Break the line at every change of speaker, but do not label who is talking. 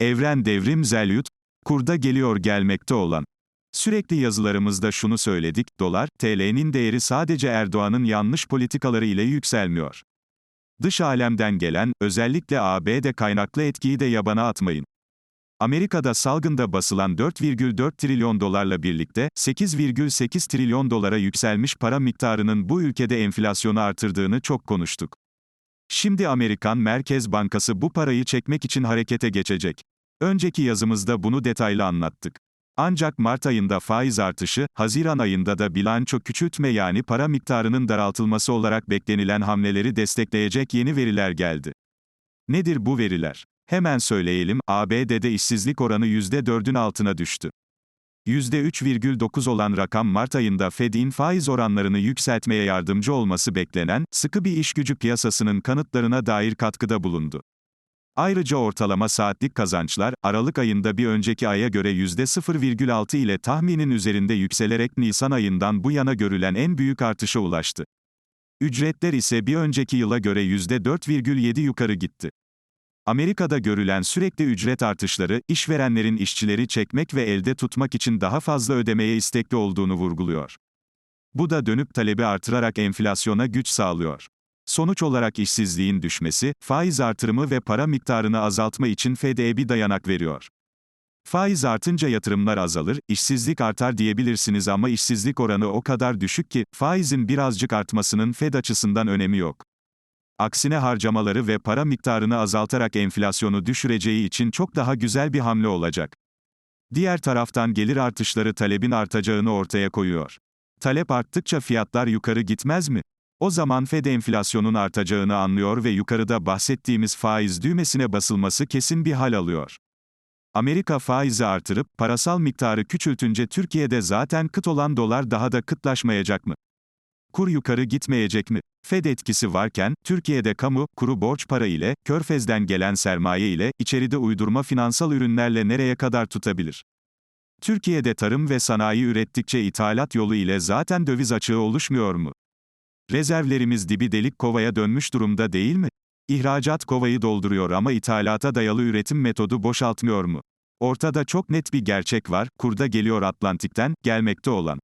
Evren Devrim Zelyut, kurda geliyor gelmekte olan. Sürekli yazılarımızda şunu söyledik, dolar, TL'nin değeri sadece Erdoğan'ın yanlış politikaları ile yükselmiyor. Dış alemden gelen, özellikle ABD kaynaklı etkiyi de yabana atmayın. Amerika'da salgında basılan 4,4 trilyon dolarla birlikte 8,8 trilyon dolara yükselmiş para miktarının bu ülkede enflasyonu artırdığını çok konuştuk. Şimdi Amerikan Merkez Bankası bu parayı çekmek için harekete geçecek. Önceki yazımızda bunu detaylı anlattık. Ancak Mart ayında faiz artışı, Haziran ayında da bilanço küçültme yani para miktarının daraltılması olarak beklenilen hamleleri destekleyecek yeni veriler geldi. Nedir bu veriler? Hemen söyleyelim, ABD'de işsizlik oranı %4'ün altına düştü. %3,9 olan rakam Mart ayında Fed'in faiz oranlarını yükseltmeye yardımcı olması beklenen, sıkı bir işgücü piyasasının kanıtlarına dair katkıda bulundu. Ayrıca ortalama saatlik kazançlar, Aralık ayında bir önceki aya göre %0,6 ile tahminin üzerinde yükselerek Nisan ayından bu yana görülen en büyük artışa ulaştı. Ücretler ise bir önceki yıla göre %4,7 yukarı gitti. Amerika'da görülen sürekli ücret artışları, işverenlerin işçileri çekmek ve elde tutmak için daha fazla ödemeye istekli olduğunu vurguluyor. Bu da dönüp talebi artırarak enflasyona güç sağlıyor. Sonuç olarak işsizliğin düşmesi, faiz artırımı ve para miktarını azaltma için Fed'e bir dayanak veriyor. Faiz artınca yatırımlar azalır, işsizlik artar diyebilirsiniz ama işsizlik oranı o kadar düşük ki, faizin birazcık artmasının Fed açısından önemi yok. Aksine harcamaları ve para miktarını azaltarak enflasyonu düşüreceği için çok daha güzel bir hamle olacak. Diğer taraftan gelir artışları talebin artacağını ortaya koyuyor. Talep arttıkça fiyatlar yukarı gitmez mi? O zaman Fed enflasyonun artacağını anlıyor ve yukarıda bahsettiğimiz faiz düğmesine basılması kesin bir hal alıyor. Amerika faizi artırıp parasal miktarı küçültünce Türkiye'de zaten kıt olan dolar daha da kıtlaşmayacak mı? Kur yukarı gitmeyecek mi? Fed etkisi varken, Türkiye'de kamu, kuru borç para ile, körfezden gelen sermaye ile, içeride uydurma finansal ürünlerle nereye kadar tutabilir? Türkiye'de tarım ve sanayi ürettikçe ithalat yolu ile zaten döviz açığı oluşmuyor mu? Rezervlerimiz dibi delik kovaya dönmüş durumda değil mi? İhracat kovayı dolduruyor ama ithalata dayalı üretim metodu boşaltmıyor mu? Ortada çok net bir gerçek var, kurda geliyor Atlantik'ten, gelmekte olan.